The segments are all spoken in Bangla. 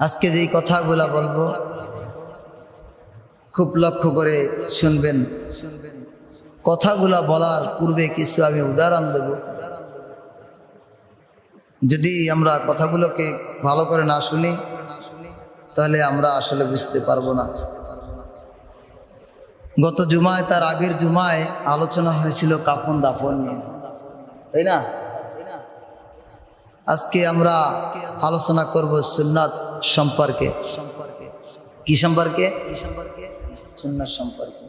আজকে যেই কথাগুলা বলব, খুব লক্ষ্য করে শুনবেন। শুনবেন কথাগুলা বলার পূর্বে কিছু আমি উদাহরণ দেব। যদি আমরা কথাগুলোকে ভালো করে না শুনি, তাহলে আমরা আসলে বুঝতে পারব না। গত জুমায়, তার আগের জুমায় আলোচনা হয়েছিল কাপন দাফন নিয়ে। তাই না? আজকে আমরা আলোচনা করব সুন্নাত সম্পর্কে। কি সম্পর্কে? সুন্নাত সম্পর্কে।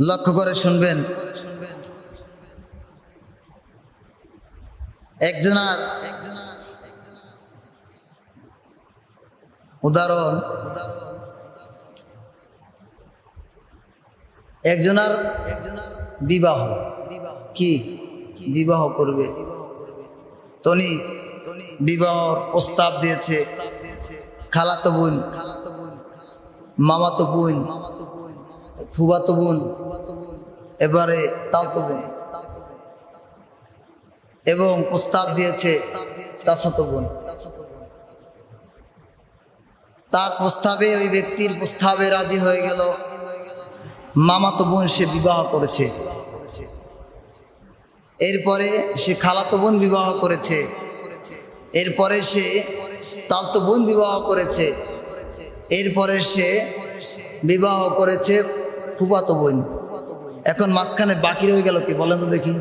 লক্ষ্য করে শুনবেন। একজনার উদাহরণ। একজনার একজনার বিবাহ বিবাহ। কি? বিবাহ করবে। তনি বিবাহর প্রস্তাব দিয়েছে। খালাতো বোন, মামাতো বোন ফুবাতো বোন, এবারে তাওতো বোন। এবং প্রস্তাব দিয়েছে চাচাতো বোন। তার প্রস্তাবে ওই ব্যক্তির প্রস্তাবে রাজি হয়ে গেল। মামাতো বোন সে বিবাহ করেছে। এরপরে সে খালাতো বোন বিবাহ করেছে। এরপরে সে তালতো বোন বিবাহ করেছে। এরপরে সে বিবাহ করেছে ফুপাতো বোন। এখন মাঝখানে বাকি রয়ে গেল কি? বলেন তো দেখি।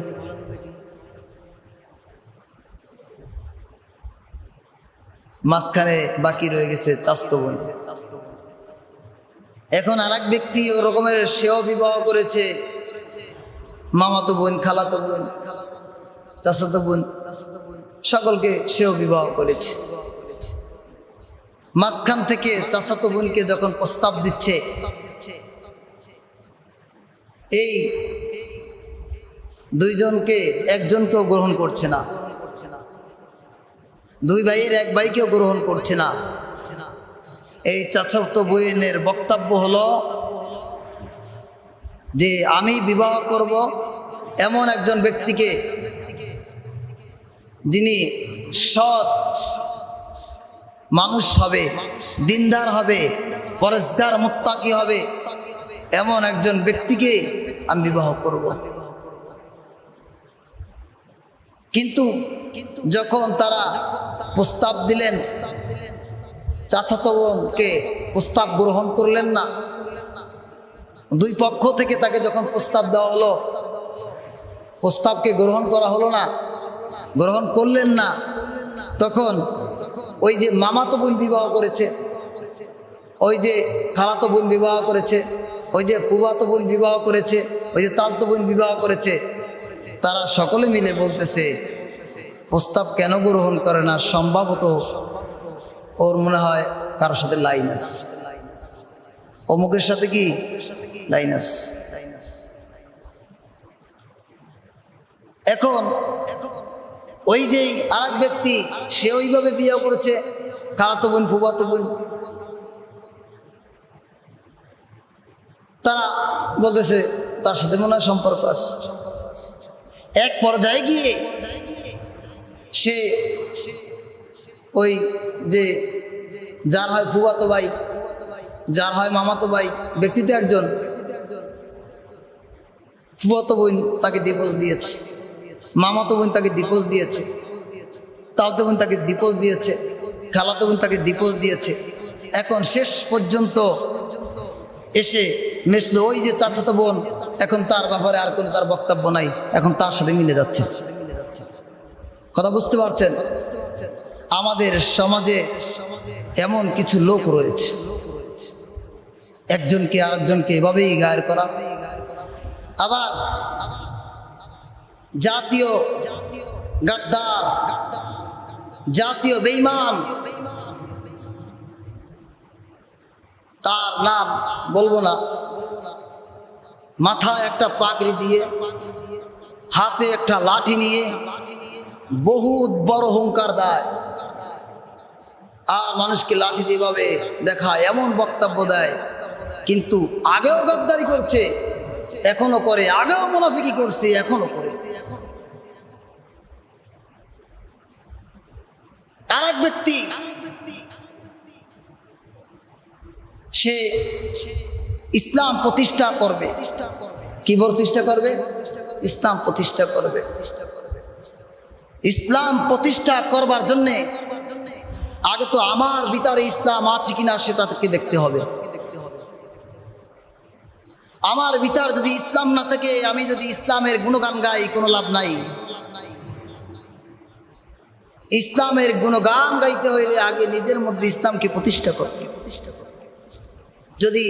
মাঝখানে বাকি রয়ে গেছে চাস্তো বোন। এখন আর ব্যক্তি ওরকমের সেও বিবাহ করেছে। মামাতো বোন, খালাতো বোন, চাচাতো বোন, সকলকে সেও বিবাহ করেছে। মাঝখান থেকে চাচাতো বোনকে যখন প্রস্তাব দিচ্ছে, এই দুইজনকে একজনকেও গ্রহণ করছে না। দুই ভাইয়ের এক ভাইকেও গ্রহণ করছে না। এই চাচাতো বইনের বক্তব্য হলো যে আমি বিবাহ করব এমন একজন ব্যক্তিকে যিনি সৎ মানুষ হবে, দিনদার হবে, পরেশগার, মুত্তাকি হবে, এমন একজন ব্যক্তিকে আমি বিবাহ করব। কিন্তু যখন তারা প্রস্তাব দিলেন, চাচাতো বোনকে প্রস্তাব গ্রহণ করলেন না দুই পক্ষ থেকে তাকে যখন প্রস্তাব দেওয়া হলো, প্রস্তাবকে গ্রহণ করা হলো না, গ্রহণ করলেন না, তখন ওই যে মামাতো বোন বিবাহ করেছে, ওই যে খালাতো বোন বিবাহ করেছে, ওই যে ফুবাতো বোন বিবাহ করেছে, ওই যে তালতো বোন বিবাহ করেছে, তারা সকলে মিলে বলতেছে, প্রস্তাব কেন গ্রহণ করে না? সম্ভবত ওর মনে হয় কারোর সাথে লাইন আছে। অমুকের সাথে কি? লাইনাস। এখন ওই যে আর ব্যক্তি, সে ওইভাবে বিয়ে করেছে, খালাতো বোন ফুবাতো বোন। তারা বলতেছে, তার সাথে মনে হয় সম্পর্ক আছে। এক পর্যায়ে গিয়ে সে ওই যে, যার হয় ফুবাতো ভাই যার হয় মামাতো ভাই ব্যক্তি তো একজন। ফুয়াতো বোন তাকে ডিপোজ দিয়েছে। মামাতো বোন তাকে ডিপোজ দিয়েছে। তালতো বোন তাকে ডিপোজ দিয়েছে। খালাতো বোন তাকে ডিপোজ দিয়েছে। এখন শেষ পর্যন্ত এসে মেশলো ওই যে চাচাতো বোন। এখন তার ব্যাপারে আর কোনো তার বক্তব্য নাই। এখন তার সাথে মিলে যাচ্ছে। কথা বুঝতে পারছেন? আমাদের সমাজে এমন কিছু লোক রয়েছে। একজনকে আরেকজনকে এভাবেই গায়ের করা। আবার জাতীয় গাদ্দার, জাতীয় বেইমান, তার নাম বলব না। মাথায় একটা পাগড়ি দিয়ে, হাতে একটা লাঠি নিয়ে বহুত বড় হুঙ্কার দেয়। আর মানুষকে লাঠি দিভাবে দেখায়, এমন বক্তব্য দেয়। কিন্তু আগেও গাদ্দারি করছে, এখনও করে। আগেও মুনাফিকি করছে, এখনও করে। আর এক ব্যক্তি, সে ইসলাম প্রতিষ্ঠা করবে। কি প্রতিষ্ঠা করবে? ইসলাম প্রতিষ্ঠা করবে। ইসলাম প্রতিষ্ঠা করবার জন্যে, আগে তো আমার ভিতরে ইসলাম আছে কিনা সেটাকে দেখতে হবে। আমার ভিতর যদি ইসলাম না থাকে, আমি যদি ইসলামের গুণগান গাই, কোনো লাভ নাই। ইসলামের গুণগান গাইতে হইলে আগে নিজের মধ্যে ইসলামকে প্রতিষ্ঠা করতে হবে। যদি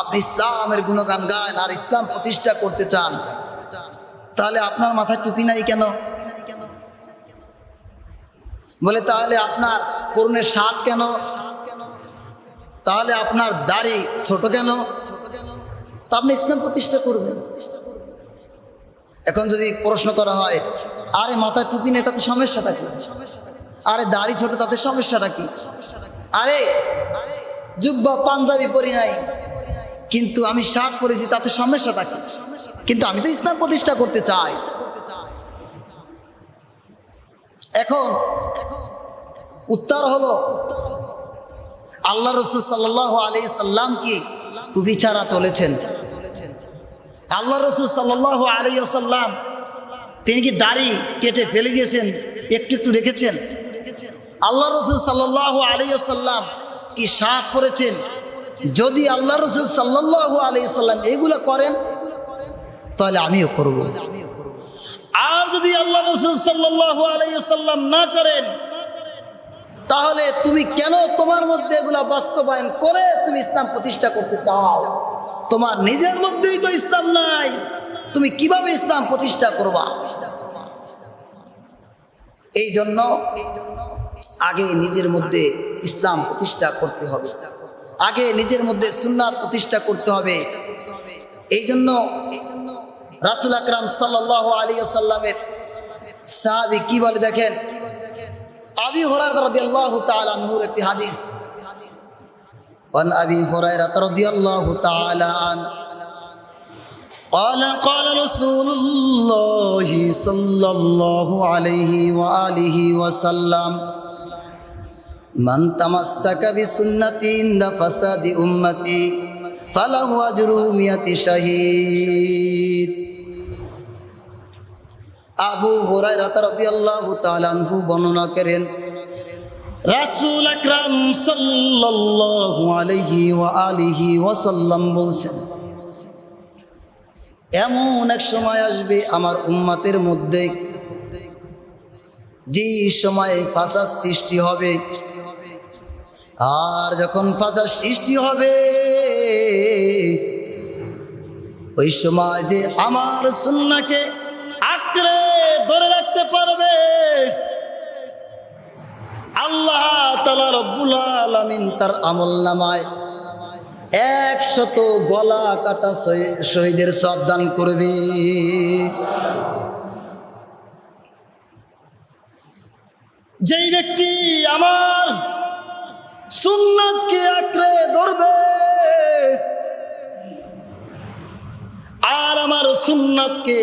আপনি ইসলামের গুণগান গান আর ইসলাম প্রতিষ্ঠা করতে চান, তাহলে আপনার মাথায় টুপি নাই কেন? বলে, তাহলে আপনার পরনের শার্ট কেন? তাহলে আপনার দাড়ি ছোট কেন? তা আপনি ইসলাম প্রতিষ্ঠা করবেন। এখন যদি প্রশ্ন করা হয়, আরে মাথায় টুপি নেই তাতে সমস্যাটা কি? আরে দাড়ি ছোট তাতে সমস্যাটা কি? আরে জুব্বা, পাঞ্জাবি পরি নাই। কিন্তু আমি শার্ট পরেছি তাতে সমস্যাটা কি? কিন্তু আমি তো ইসলাম প্রতিষ্ঠা করতে চাই। এখন উত্তর হলো, আল্লাহ রসুল সাল্লাহ আলি সাল্লাম কি টুপি ছাড়া চলেছেন। আল্লাহ রসুল সাল্লাহ আলী সাল্লাম তিনি কি দাড়ি কেটে ফেলে দিয়েছেন? একটু একটু রেখেছেন? আল্লাহ রসুল সাল্লাহ আলী সাল্লাম কি শার্ট পরেছেন? যদি আল্লাহ রসুল সাল্লাহ আলী সাল্লাম এগুলো করেন, তাহলে আমিও করব। আর যদি আল্লাহ রসুল সাল্লাহ আলাইসাল্লাম না করেন, তাহলে তুমি কেন তোমার মধ্যে এগুলা বাস্তবায়ন করে তুমি ইসলাম প্রতিষ্ঠা করতে চাও? তোমার নিজের মধ্যেই তো ইসলাম নাই। তুমি কীভাবে ইসলাম প্রতিষ্ঠা করবা? এই জন্য আগে নিজের মধ্যে ইসলাম প্রতিষ্ঠা করতে হবে। আগে নিজের মধ্যে সুন্নাত প্রতিষ্ঠা করতে হবে। এই জন্য রাসুল আকরাম সাল্লাহ আলী সাল্লামের সাহাবি কি বলে দেখেন? আবি হরার তাআলা আনহুর একটি হাদিস। عن ابي هريره رضي الله تعالى عنه قال قال رسول الله صلى الله عليه وآله وسلم من تمسك بسنتي عند فساد امتي فله اجر مئة شهيد আবু হুরায়রা রাদিয়াল্লাহু তাআলা আনহু বর্ণনা করেন রাসূল আকরাম সাল্লাল্লাহু আলাইহি ওয়া আলিহি ওয়াসাল্লাম বলছেন, এমন এক সময় আসবে আমার উম্মাতের মধ্যে যে সময়ে ফাঁসার সৃষ্টি হবে। আর যখন ফাঁসার সৃষ্টি হবে, ওই সময় যে আমার সুন্নাকে আঁকড়ে ধরে রাখতে পারবে তাআলা রব্বুল আলামিন তার আমল নামায় একশত গলা কাটা শহী- শহীদের সব দান করবে যেই ব্যক্তি আমার সুন্নাতকে আঁকড়ে ধরবে, আর আমার সুন্নাতকে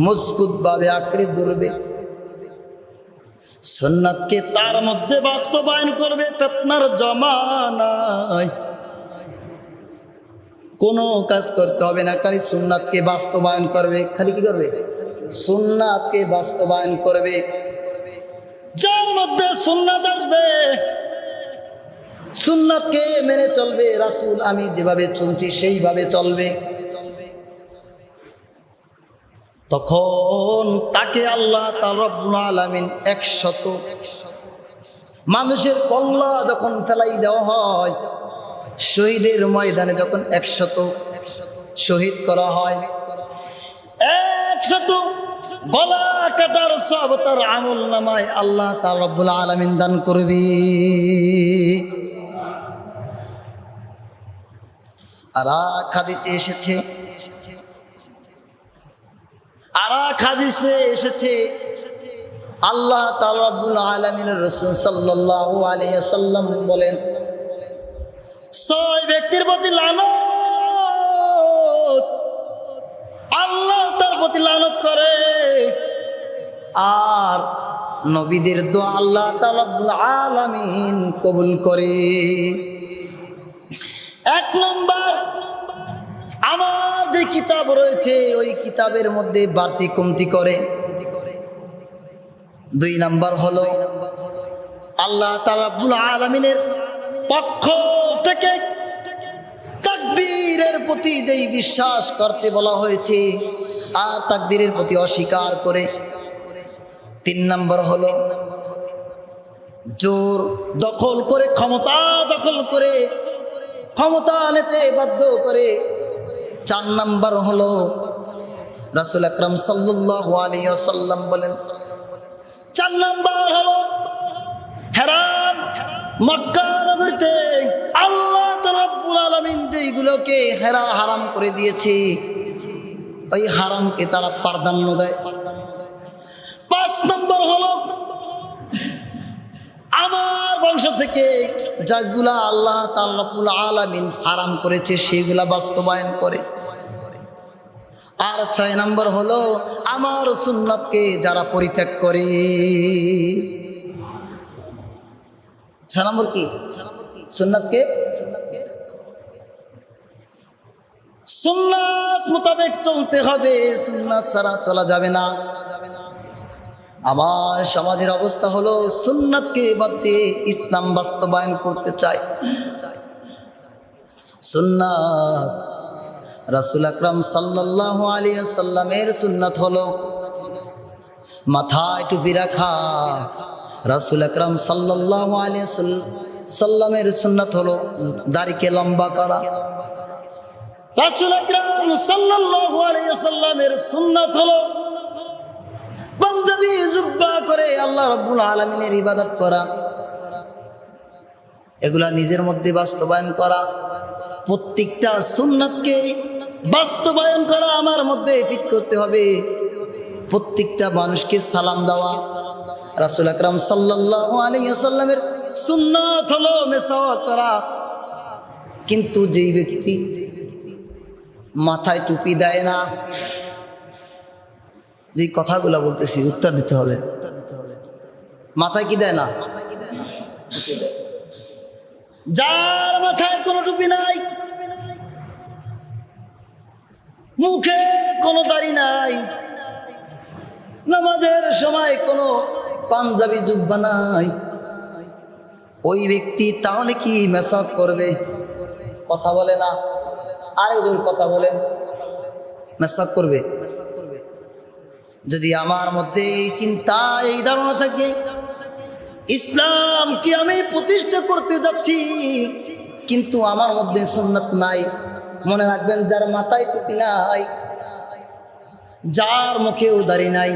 মজবুত ভাবে আঁকড়ে ধরবে সুন্নাতকে তার মধ্যে বাস্তবায়ন করবে ফেতনার জমানায়। কোনো কাজ করতে হবে না, খালি সুন্নাতকে বাস্তবায়ন করবে। খালি কি করবে? সুন্নাতকে বাস্তবায়ন করবে। যার মধ্যে সুন্নাত আসবে, সুন্নাতকে মেনে চলবে। রাসুল আমি যেভাবে চলছি, সেইভাবে চলবে। তখন তাকে আল্লাহ তার রব্বুল আলামিন একশত মানুষের কল্লা যখন ফেলাই দেওয়া হয়, শহীদের ময়দানে যখন একশত শহীদ করা হয়, একশত গলা কাটার সব তার আমল নামায় আল্লাহ তার রব্বুল আলামিন দান করবি। আর হাদিসে এসেছে। আর এক হাদিসে এসেছে। আল্লাহ তাআলা রব্বুল আলামিনের আলাইহি সাল্লাম বলেন, ছয় ব্যক্তির প্রতি লানত। আল্লাহ তার প্রতি লানত করে। আর নবীদের তো আল্লাহ তাআলা রব্বুল আলামিন কবুল করে। এক নম্বর কিতাব রয়েছে, ওই কিতাবের মধ্যে বাড়তি কমতি করে। দুই নাম্বার হলো, আল্লাহ তালাবুল আলমিনের পক্ষ থেকে তাকদীরের প্রতি যেই বিশ্বাস করতে বলা হয়েছে, আর তাকদীরের প্রতি অস্বীকার করে। তিন নাম্বার হলো, জোর দখল করে, ক্ষমতা দখল করে, ক্ষমতা আনেতে বাধ্য করে চার নাম্বার হলো রাসুল আকরম সাল্লাল্লাহু আলাইহি ওয়াসাল্লাম বলেন, চার নাম্বার হলো হেরাম মক্কা নগরীতে আল্লাহ রাব্বুল আলামিন যেইগুলোকে হেরা হারাম করে দিয়েছে, ওই হারামকে তারা প্রাধান্য দেয়। পাঁচ নম্বর হলো আমার বংশ থেকে যাগুলা আল্লাহ তাল্লাহুল আলামিন হারাম করেছে, সেগুলা বাস্তবায়ন করে। আর ছয় নম্বর হলো, আমার সুন্নাতকে যারা পরিত্যাগ করে। ছয় নম্বর কি? সুন্নাতকে? সুন্নাত মোতাবেক চলতে হবে, সুন্নাত ছাড়া চলা যাবে না। আমার সমাজের অবস্থা হলো, সুন্নাতকে বাদ ইসলাম বাস্তবায়ন করতে চায়। সুন্নাত রাসুল আকরাম সাল্লাহ আলী সাল্লামের সুন্নাত হলো, মাথায় টুপি রাখা। রাসুল আকরাম সাল্লাহ আলী সাল্লামের সুন্নাত হলো, দাড়িকে লম্বা করা। রাসূল আকরাম সাল্লামের জুব্বা করে আল্লাহ রব্বুল ইবাদত করা। এগুলা নিজের মধ্যে বাস্তবায়ন করা। প্রত্যেকটা সুন্নাতকে বাস্তবায়ন করা আমার মধ্যে ফিট করতে হবে। প্রত্যেকটা মানুষকে সালাম দেওয়া। রাসুল আকরাম সাল্লাহ আলাইসাল্লামের সুন্নাত হলো মেসাওয়া করা। কিন্তু যেই ব্যক্তি মাথায় টুপি দেয় না যে কথাগুলো বলতেছি উত্তর দিতে হবে। মাথায় কি দেয়। না? যার মাথায় কোনো টুপি নাই মুখে কোনো দাড়ি নাই। নামাজের সময় কোনো পাঞ্জাবি জুব্বা নাই। ওই ব্যক্তি তাহলে কি মেসাপ করবে? কথা বলে না। আরেকজন কথা বলেন। মেসাপ করবে? যদি আমার মধ্যে এই চিন্তা, এই ধারণা থাকে, ইসলাম কি আমি প্রতিষ্ঠা করতে যাচ্ছি? কিন্তু আমার মধ্যে সুন্নাত নাই। মনে রাখবেন, যার মাথায় টুপি নাই, যার মুখেও দাড়ি নাই,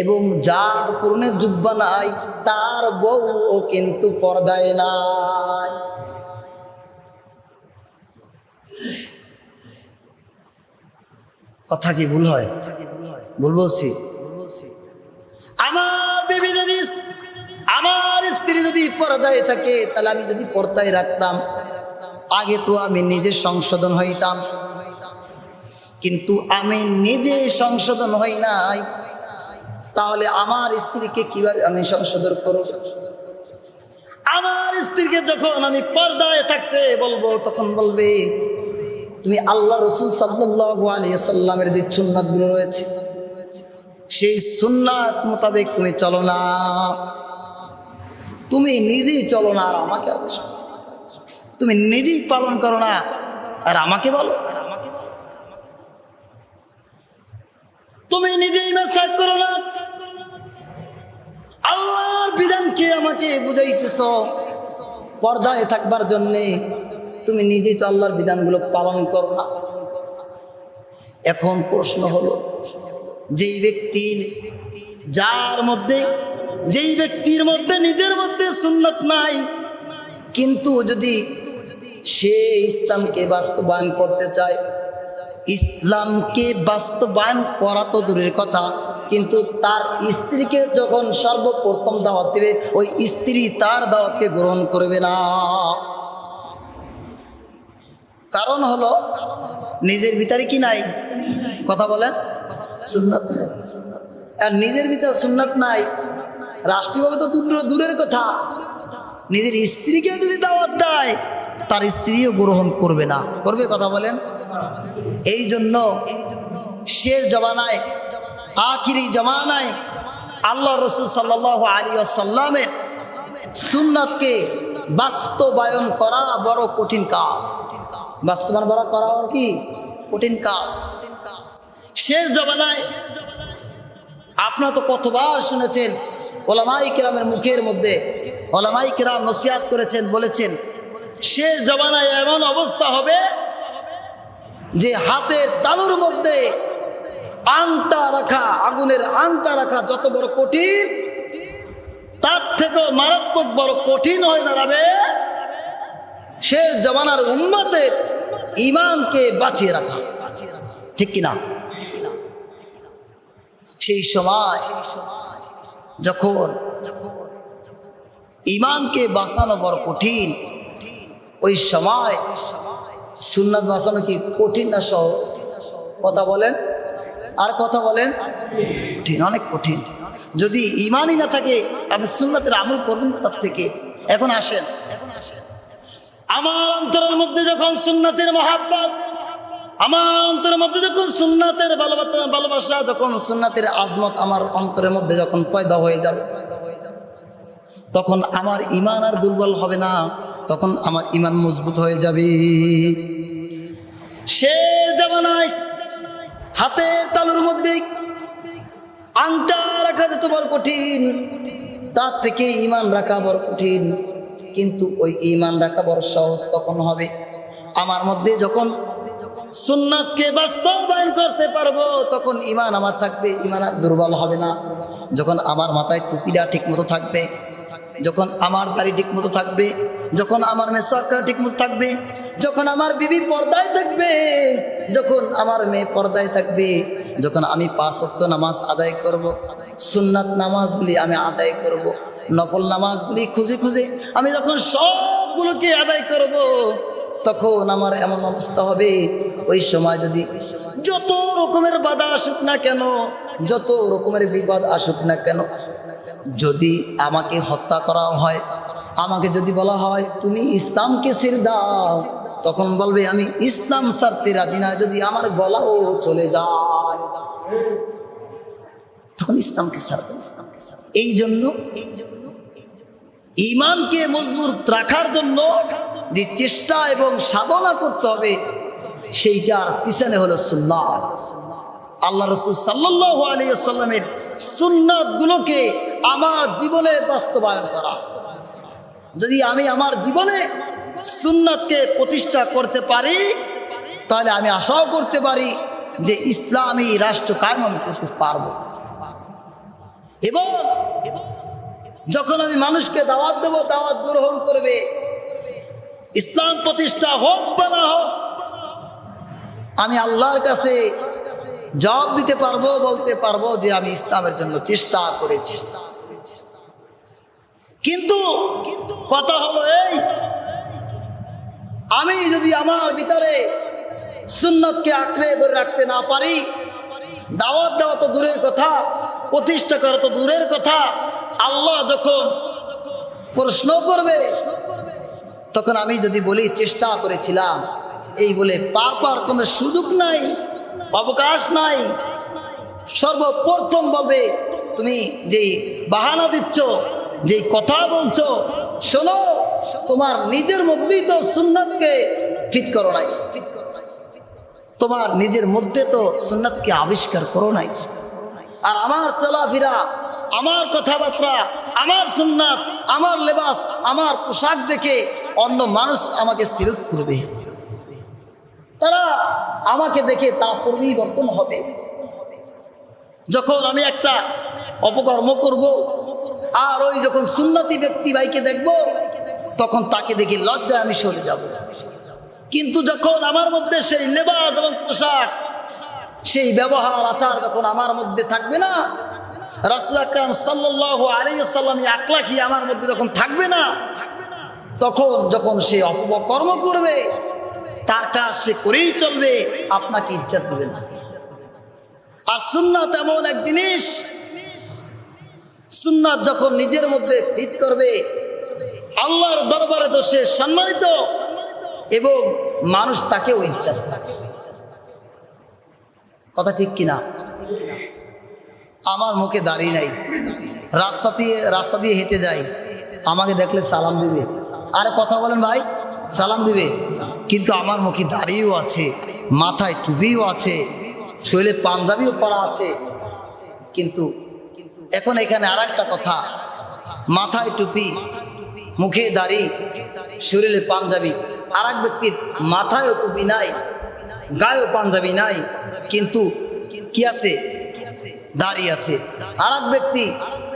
এবং যার পূর্ণে জুব্বা নাই, তার বউ ও কিন্তু পর্দায় নাই। কথা কি ভুল হয়? ভুল বলছি। আমার বিবি যদি, আমার স্ত্রী যদি পর্দায় থাকে, তাহলে আমি যদি পর্দায় রাখতাম। আগে তো আমি নিজে সংশোধন হইতাম। কিন্তু আমি নিজে সংশোধন হই নাই। তাহলে আমার স্ত্রীকে কীভাবে আমি সংশোধন করব? আমার স্ত্রীকে যখন আমি পর্দায় থাকতে বলব, তখন বলবে, তুমি আল্লাহ রসুল সাল্লাহ আলিয়া সাল্লামের যে সুন্নাতগুলো রয়েছে, সেই সুন্নাত মোতাবেক তুমি চলো না। তুমি নিজেই চলো না আর আমাকে করো। তুমি নিজেই পালন করো না, আর আমাকে বলো। তুমি নিজেই মেসাজ করো না। আল্লাহর বিধানকে আমাকে বুঝাইতেছ, পর্দায় থাকবার জন্যে তুমি নিজেই তো আল্লাহর বিধানগুলো পালন করো না। এখন প্রশ্ন হলো, যেই ব্যক্তির যার মধ্যে, যেই ব্যক্তির মধ্যে নিজের মধ্যে সুন্নত নাই, কিন্তু যদি সে ইসলামকে বাস্তবায়ন করতে চায়। ইসলামকে বাস্তবায়ন করা তো দূরের কথা, কিন্তু তার স্ত্রীকে যখন সর্বপ্রথম দাওয়াত দেবে, ওই স্ত্রী তার দাওয়াতকে গ্রহণ করবে না। কারণ হলো, নিজের ভিতরে কি নাই? কথা বলেন। সুন্নাত আর নিজের ভিতরে সুন্নাত নাই, রাষ্ট্রীয়ভাবে তো দূর দূরের কথা। নিজের স্ত্রীকে যদি দাওয়াত দেয় তার স্ত্রীও গ্রহণ করবে না। করবে কথা বলেন? এই জন্য শের জমানায়, আখিরি জমানায় আল্লাহ রসুল সাল্লাহ আলী আসাল্লামের সুন্নাতকে বাস্তবায়ন করা বড় কঠিন কাজ। বাস্তবায়ন বড় করা কি? কঠিন কাজ। শের জমানায় আপনারা তো কতবার শুনেছেন ওলামাই কিরামের মুখের মধ্যে ওলামাই কিরাম নসিয়াত করেছেন, বলেছেন শেষ জমানায় এমন অবস্থা হবে যে হাতের তালুর মধ্যে আংটা রাখা, আগুনের আংটা রাখা যত বড় কঠিন, তার থেকেও মারাত্মক বড় কঠিন হয়ে দাঁড়াবে শের জমানার উম্মতের ইমানকে বাঁচিয়ে রাখা। ঠিক কিনা? সেই সময় সেই সময় যখন যখন ইমানকে বাঁচানো বড় কঠিন ওই সময় সুন্নাত বাঁচানো কি কঠিন না সহজ? কথা বলেন। আর কথা বলেন। কঠিন অনেক কঠিন। যদি ইমানই না থাকে আপনি সুন্নাতের আমল করবেন তার থেকে? এখন আসেন। আমার অন্তরের মধ্যে যখন সুন্নাতের মহাব্বত আমার অন্তরের মধ্যে যখন সুন্নাতের ভালোবাসা ভালোবাসা যখন যখন সুন্নাতের আজমত আমার অন্তরের মধ্যে যখন পয়দা হয়ে যাবে তখন আমার ইমান আর দুর্বল হবে না। তখন আমার ইমান মজবুত হয়ে যাবে। শেষ জমানায় হাতের তালুর মধ্যে আংটা রাখা যেত বড় কঠিন, তার থেকে ইমান রাখা বড় কঠিন। কিন্তু ওই ইমান রাখা বড় সহজ তখন হবে? আমার মধ্যে যখন সুন্নাতকে বাস্তবায়ন করতে পারব, তখন ইমান আমার থাকবে, ইমান আর দুর্বল হবে না। যখন আমার মাথায় টুপিটা ঠিক মতো থাকবে যখন আমার দাড়ি ঠিক মতো থাকবে, যখন আমার মেসাক্কা ঠিক মতো থাকবে, যখন আমার বিবি পর্দায় থাকবে, যখন আমার মেয়ে পর্দায় থাকবে, যখন আমি পাঁচ নামাজ আদায় করব। সুন্নাত নামাজগুলি আমি আদায় করব। নফল নামাজগুলি খুঁজে খুঁজে আমি যখন সবগুলোকে আদায় করব। তখন আমার এমন অবস্থা হবে, ওই সময় যদি যত রকমের বাধা আসুক না কেন, যত রকমের বিপদ আসুক না কেন, যদি আমাকে হত্যা করা হয়, আমাকে যদি বলা হয়, তুমি ইসলামকে সির দাও, তখন বলবে, আমি ইসলাম সারতে রাজি না, যদি আমার গলাও চলে যায়। তখন ইসলামকে ছাড়বে ইসলামকে ছাড়বে এই জন্য এই জন্য ইমানকে মজবুত রাখার জন্য যে চেষ্টা এবং সাধনা করতে হবে সেইটার পিছনে হলো সুন্নাত আল্লাহ রসুল সাল্লাহ আলিয়াল্লামের সুন্নাতগুলোকে আমার জীবনে বাস্তবায়ন করা। যদি আমি আমার জীবনে সুন্নাতকে প্রতিষ্ঠা করতে পারি, তাহলে আমি আশাও করতে পারি যে ইসলামী রাষ্ট্র কায়েম আমি করতে পারব। এবং যখন আমি মানুষকে দাওয়াত দেবো, দাওয়াত গ্রহণ করবে। ইসলাম প্রতিষ্ঠা হোক বা না হোক আমি আল্লাহর কাছে জবাব দিতে পারব, বলতে পারব যে আমি ইসলামের জন্য চেষ্টা করেছি। কিন্তু কথা হলো এই, আমি যদি আমার ভিতরে সুন্নতকে আঁকড়ে ধরে রাখতে না পারি, দাওয়াত দেওয়া তো দূরের কথা, প্রতিষ্ঠা করা তো দূরের কথা, আল্লাহ যখন প্রশ্ন করবে, তখন আমি যদি বলি, চেষ্টা করেছিলাম এই বলে পার পার কোনো সুযোগ নাই, অবকাশ নাই। সর্বপ্রথম বলবে, তুমি যেই বাহানা দিচ্ছ, যেই কথা বলছ, শোনো, তোমার নিজের মধ্যেই তো সুন্নাতকে ফিট করো নাই। তোমার নিজের মধ্যে তো সুন্নাতকে আবিষ্কার করো নাই। আর আমার চলাফেরা, আমার কথাবার্তা, আমার সুন্নাত, আমার লেবাস, আমার পোশাক দেখে অন্য মানুষ আমাকে সিরুত করবে। তারা আমাকে দেখে তারা পরিবর্তন হবে। যখন আমি একটা অপকর্ম করব, আর ওই যখন সুন্নতি ব্যক্তি ভাইকে দেখব, তখন তাকে দেখে লজ্জায় আমি সরে যাব। কিন্তু যখন আমার মধ্যে সেই লেবাস এবং পোশাক, সেই ব্যবহার আচার যখন আমার মধ্যে থাকবে না, রাসুল আকরাম সাল্লাহ আলিয়াল্লাম আকলাখি আমার মধ্যে যখন থাকবে না, তখন যখন সে অপকর্ম করবে তার কাজ সে করেই চলবে, আপনাকে ইজ্জত দেবে না। আর সুন্নাত এমন এক জিনিস, সুন্নাত যখন নিজের মধ্যে ফিট করবে, আল্লাহর দরবারে তো সে সম্মানিত, এবং মানুষ তাকেও ইজ্জত কথা ঠিক কিনা? আমার মুখে দাঁড়িয়ে নাই, রাস্তা দিয়ে রাস্তা দিয়ে হেঁটে যাই, আমাকে দেখলে সালাম দিবে। আরে কথা বলেন ভাই, সালাম দিবে। কিন্তু আমার মুখে দাড়িও আছে, মাথায় টুপিও আছে, শরীরে পাঞ্জাবিও পরা আছে। কিন্তু এখন এখানে আর একটা কথা, মাথায় টুপি, মুখে দাড়ি, শরীরে পাঞ্জাবি। আর এক ব্যক্তির মাথায়ও টুপি নাই, গায়েও পাঞ্জাবি নাই, কিন্তু কি আছে? দাড়ি আছে। আর এক ব্যক্তি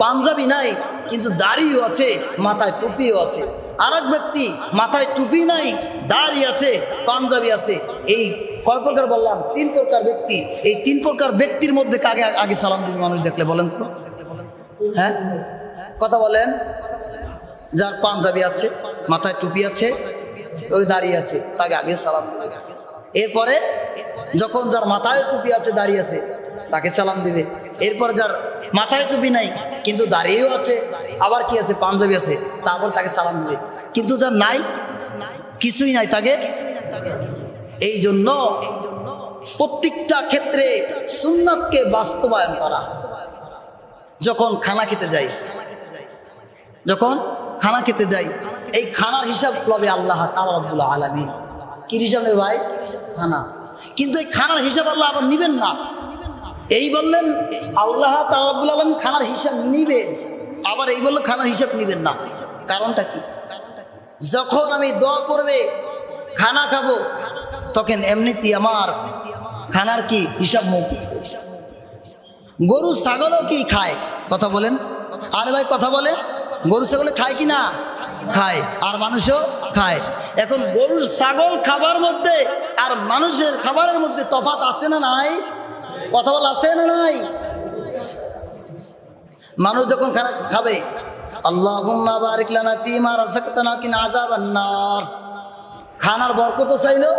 পাঞ্জাবি নাই, কিন্তু দাড়িও আছে, মাথায় টুপিও আছে। আর এক ব্যক্তি মাথায় টুপি নাই, দাড়ি আছে, পাঞ্জাবি আছে। এই কয় প্রকার বললাম, তিন প্রকার ব্যক্তি। এই তিন প্রকার ব্যক্তির মধ্যে কাকে আগে সালাম দিবি মানুষ দেখলে বলেন তো? হ্যাঁ? কথা বলেন। যার পাঞ্জাবি আছে, মাথায় টুপি আছে, ওই দাঁড়িয়ে আছে, তাকে আগে সালাম এরপরে যখন যার মাথায় টুপি আছে দাঁড়িয়ে আছে, তাকে সালাম দিবে। এরপর যার মাথায় টুপি নাই, কিন্তু দাঁড়িয়েও আছে, আবার কি আছে, পাঞ্জাবি আছে তারপর তাকে সালাম দিবে। কিন্তু যার নাই, কিছুই নাই তাকে। এই জন্য প্রত্যেকটা ক্ষেত্রে সুন্নাতকে বাস্তবায়ন করা। যখন খানা খেতে যাই, যখন খানা খেতে যাই, এই খানার হিসাব লবে আল্লাহ তালা রব্বুল আলমী কি হিসাব নেবে ভাই? খানা। কিন্তু এই খানার হিসাব আল্লাহ আবার নিবেন না। এই বললেন, আল্লাহ তালা রব্বুল আলম খানার হিসাব নিবে আবার এই বলল, খানার হিসাব নিবেন না। কারণটা কি? যখন আমি দোয়া করবে খানা খাব, তখন এমনিতেই আমার খানার কি হিসাব মৌকি গরু ছাগলও কি খায়? কথা বলেন। আরে ভাই, কথা বলে গরু ছাগলে খায় কি না? খায়। আর মানুষও খায়। এখন গরুর ছাগল খাবার মধ্যে আর মানুষের খাবারের মধ্যে তফাত আছে না নাই? কথা বল, আছে না নাই? মানুষ যখন খানা খাবে আল্লাহুম্মা বারিক লানা ফীমা রাযাকতানা কিনা আযাবান নার খানার বরকত চাইলো,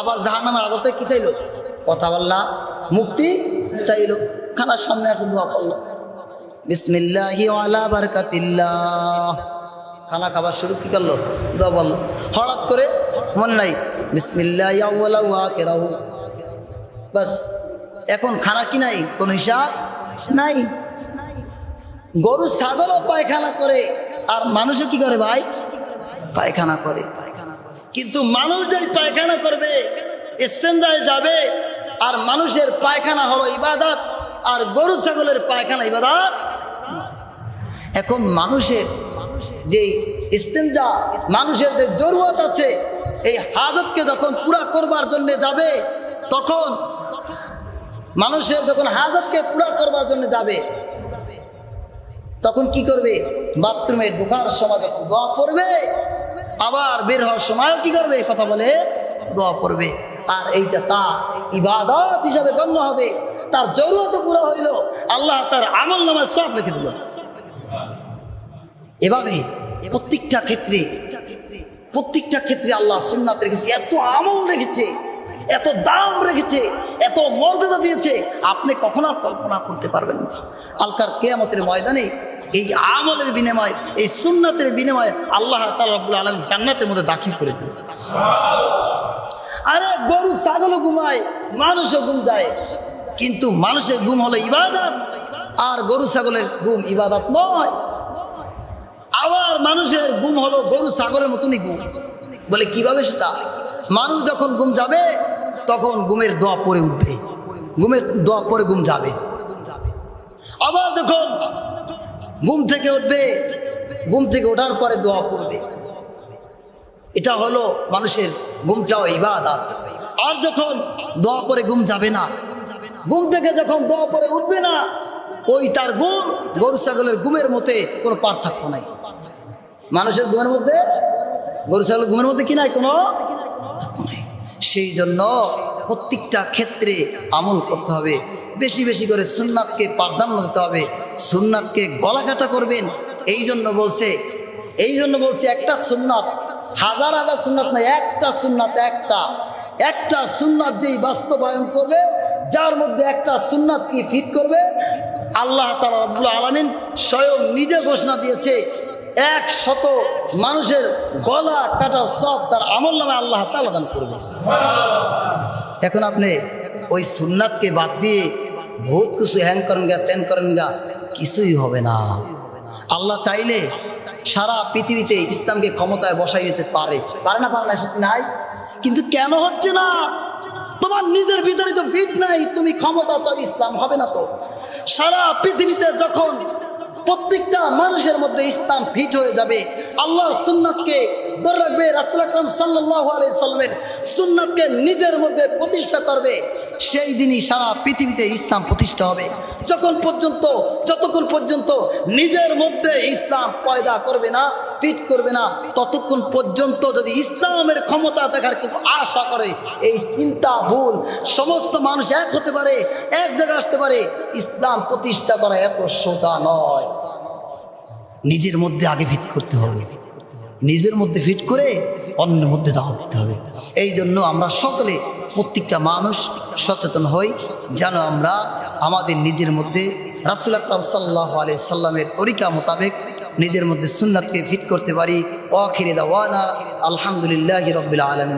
আবার জাহান্নামের আদতে কি চাইলো? কথা বললা, মুক্তি চাইলো। খানার সামনে আসে দোয়া করল। বিসমিল্লাহি ওয়ালা বারকাতিল্লাহ। খানা খাবার শুরু কি করল? দোয়া বলল। হঠাৎ করে মনে নাই, বিসমিল্লাহ বাস, এখন খানা কি নাই? কোনো হিসাব নাই। গরু, ছাগলও পায়খানা করে। আর মানুষও কি করে ভাই? পায়খানা করে। কিন্তু মানুষ যেই পায়খানা করবে স্টেঞ্জায় যাবে, আর মানুষের পায়খানা হলো ইবাদত, আর গরু, ছাগলের পায়খানা ইবাদত। এখন মানুষের যে ইস্তেঞ্জা মানুষের যে জরুরত আছে, এই হাজতকে যখন পুরা করবার জন্য যাবে, তখন মানুষের যখন হাজতকে পুরা করবার জন্য যাবে তখন কি করবে? বাথরুমে ঢোকার সময় যখন দোয়া করবে আবার বের হওয়ার সময়ও কি করবে? কথা বলে দোয়া করবে আর এইটা তা ইবাদত হিসাবে গণ্য হবে। তার জরুরত পুরো হইল। আল্লাহ তার আমল নামায় সব রেখে দিল। এভাবে প্রত্যেকটা ক্ষেত্রে প্রত্যেকটা ক্ষেত্রে আল্লাহ সুন্নাত রেখেছে, এত আমল রেখেছে। এত দাম রেখেছে, এত মর্যাদা দিয়েছে, আপনি কখনো কল্পনা করতে পারবেন না। আলকার কেয়ামতের ময়দানে এই আমলের বিনিময়, এই সুন্নাতের বিনিময়ে আল্লাহ তালা রব্বুল আলম জান্নাতের মধ্যে দাখিল করে দিল আরে, গরু ছাগলও ঘুমায় মানুষও ঘুম যায়। কিন্তু মানুষের ঘুম হলো ইবাদত, আর গরু ছাগলের ঘুম ইবাদত নয়। আবার মানুষের ঘুম হলো গরু ছাগলের মতনই ঘুম। বলে কীভাবে সেটা? মানুষ যখন ঘুম যাবে তখন ঘুমের দোয়া পরে উঠবে। ঘুমের দোয়া পরে ঘুম যাবে। আবার যখন ঘুম থেকে উঠবে, ঘুম থেকে ওঠার পরে দোয়া পড়বে। এটা হলো মানুষের ঘুমটাও ইবাদত। আর যখন দোয়া পরে ঘুম যাবে না, ঘুম থেকে যখন দোয়া পরে উঠবে না, ওই তার ঘুম, গরু, ছাগলের ঘুমের মধ্যে কোনো পার্থক্য নাই। মানুষের ঘুমের মধ্যে, গরু, ছাগলের ঘুমের মধ্যে কি নাই কোনো পার্থক্য নাই? সেই জন্য প্রত্যেকটা ক্ষেত্রে আমল করতে হবে। বেশি বেশি করে সুন্নাতকে প্রাধান্য দিতে হবে। সুন্নাতকে গলাকাটা করবেন। এই জন্য বলছে, এই জন্য বলছে একটা সুন্নাত, হাজার হাজার সুন্নাত নাই একটা সুন্নাত একটা। একটা সুন্নাত যেই বাস্তবায়ন করবে, যার মধ্যে একটা সুন্নাত কি ফিট করবে, আল্লাহ তালা রব্বুল আলমিন স্বয়ং নিজে ঘোষণা দিয়েছে এক শত মানুষের গলা কাটার সব তার আমল নামে আল্লাহ তালা দান করবে এখন আপনি ওই সুন্নাতকে বাদ দিয়ে বহুত কিছু হ্যাং করেন গা ত্যান করেন গা কিছুই হবে না। আল্লাহ চাইলে সারা পৃথিবীতে ইসলামকে ক্ষমতায় বসাই যেতে পারে। পারে না পারে না, সত্যি নাই। কিন্তু কেন হচ্ছে না? তোমার নিজের ভিতরে তো ফিট নাই, তুমি ক্ষমতা চাও, ইসলাম হবে না তো। সারা পৃথিবীতে যখন প্রত্যেকটা মানুষের মধ্যে ইসলাম ফিট হয়ে যাবে, আল্লাহর সুন্নাতকে ধরে রাখবে, রাসুল আকরাম সাল্লাহ সাল্লামের সুন্নাতকে নিজের মধ্যে প্রতিষ্ঠা করবে, সেই দিনই সারা পৃথিবীতে ইসলাম প্রতিষ্ঠা হবে। যখন পর্যন্ত, যতক্ষণ পর্যন্ত নিজের মধ্যে ইসলাম পয়দা করবে না, ফিট করবে না, ততক্ষণ পর্যন্ত যদি ইসলামের ক্ষমতা দেখার কেউ আশা করে, এই চিন্তা ভুল সমস্ত মানুষ এক হতে পারে, এক জায়গায় আসতে পারে, ইসলাম প্রতিষ্ঠা করা এত সোজা নয়। নিজের মধ্যে আগে ফিট করতে হবে। নিজের মধ্যে ফিট করে অন্যের মধ্যে দাওয়াত দিতে হবে। এই জন্য আমরা সকলে প্রত্যেকটা মানুষ সচেতন হই, যেন আমরা আমাদের নিজের মধ্যে রাসুল আকরাম সাল্লাহ আলি সাল্লামের তরিকা মোতাবেক নিজের মধ্যে সুন্নাতকে ফিট করতে পারি। অখিরে দাওয়ানা আলহামদুলিল্লাহ রবিল আলমিন।